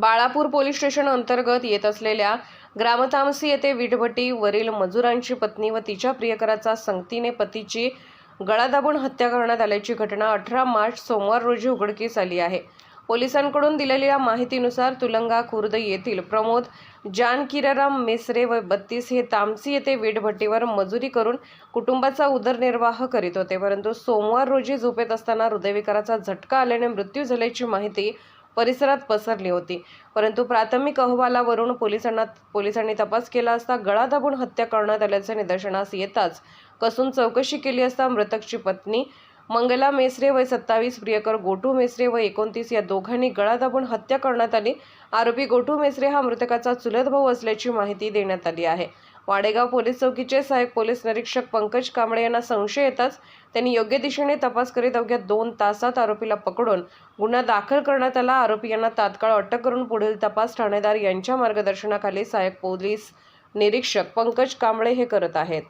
Balapur police station अंतर्गत येत असलेल्या ग्रामतामसी येथे वीटभट्टीवरील मजुरांची पत्नी व तिच्या प्रियकराचा संगतीने पतीची गळा दाबून हत्या करण्यात आल्याची घटना अठरा मार्च सोमवार रोजी उघडकीस आली आहे. पोलिसांकडून दिलेल्या माहितीनुसार तुलंगा खुर्द येथील प्रमोद जानकिराराम मेसरे व बत्तीस हे तामसी येथे वीटभट्टीवर मजुरी करून कुटुंबाचा उदरनिर्वाह करीत होते. परंतु सोमवार रोजी झोपेत असताना हृदयविकाराचा झटका आल्याने मृत्यू झाल्याची माहिती परिसरात पसरली होती. परंतु प्राथमिक अहवालावरून पोलिसांना पोलिसांनी तपास केला असता गळा दाबून हत्या करण्यात आल्याचे निदर्शनास येताच कसून चौकशी केली असता मृतकची पत्नी मंगला मेसरे वय सत्तावीस प्रियकर गोटू मेसरे व एकोणतीस या दोघांनी गळा दाबून हत्या करण्यात आली. आरोपी गोटू मेसरे हा मृतकाचा चुलत भाऊ असल्याची माहिती देण्यात आली आहे. वाडेगाव पोलीस चौकीचे सहाय्यक पोलीस निरीक्षक पंकज कांबळे यांना संशय येताच त्यांनी योग्य दिशेने तपास करीत अवघ्या दोन तासात आरोपीला पकडून गुन्हा दाखल करण्यात आला. आरोपी यांना तात्काळ अटक करून पुढील तपास ठाणेदार यांच्या मार्गदर्शनाखाली सहाय्यक पोलीस निरीक्षक पंकज कांबळे हे करत आहेत.